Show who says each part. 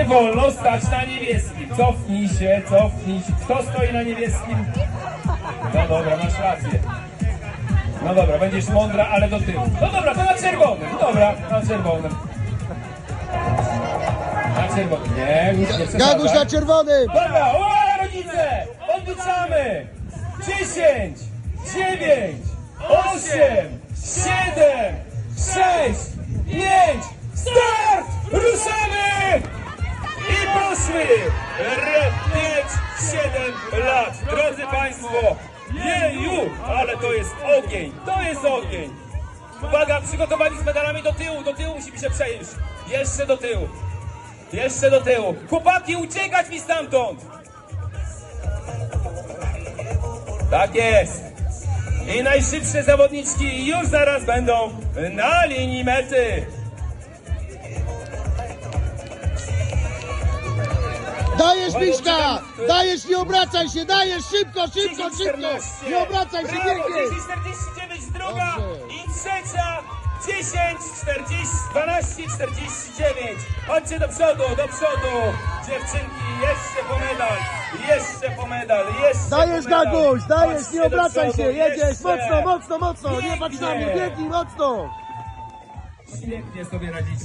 Speaker 1: Nie wolno stać na niebieskim. Cofnij się, cofnij się. Kto stoi na niebieskim? No dobra, masz rację. No dobra, będziesz mądra, ale do tyłu. No dobra, to na czerwonym. Dobra, na czerwonym. Na czerwonym. Nie, już nie
Speaker 2: Gaguś na czerwonym!
Speaker 1: Dobra, uwaga rodzice! Odliczamy! 10, 9, 8, 7, 6, 7 lat. Drodzy Państwo, jeju! Ale to jest ogień, to jest ogień! Uwaga, przygotowani z medalami do tyłu, do tyłu musimy się przejeść. Jeszcze do tyłu. Jeszcze do tyłu. Chłopaki, uciekać mi stamtąd! Tak jest. I najszybsze zawodniczki już zaraz będą na linii mety.
Speaker 2: Dajesz Miszka! Dajesz, nie obracaj się, dajesz szybko, szybko,
Speaker 1: 10,
Speaker 2: szybko!
Speaker 1: 14.
Speaker 2: Nie obracaj się,
Speaker 1: Brawo,
Speaker 2: biegnie!
Speaker 1: 10, 49 druga
Speaker 2: Dobrze.
Speaker 1: i trzecia 10, 40, 12, 49. Chodźcie do przodu, do przodu. Dziewczynki, jeszcze po medal, jeszcze po medal, jeszcze
Speaker 2: Dajesz
Speaker 1: po medal.
Speaker 2: Gaguś, dajesz,
Speaker 1: Chodźcie
Speaker 2: nie
Speaker 1: do
Speaker 2: obracaj
Speaker 1: przodu,
Speaker 2: się, jedziesz,
Speaker 1: jeszcze.
Speaker 2: mocno, mocno, mocno! Nie patrz na mnie,
Speaker 1: Pięknie.
Speaker 2: biegnij, mocno!
Speaker 1: Świetnie sobie radzicie.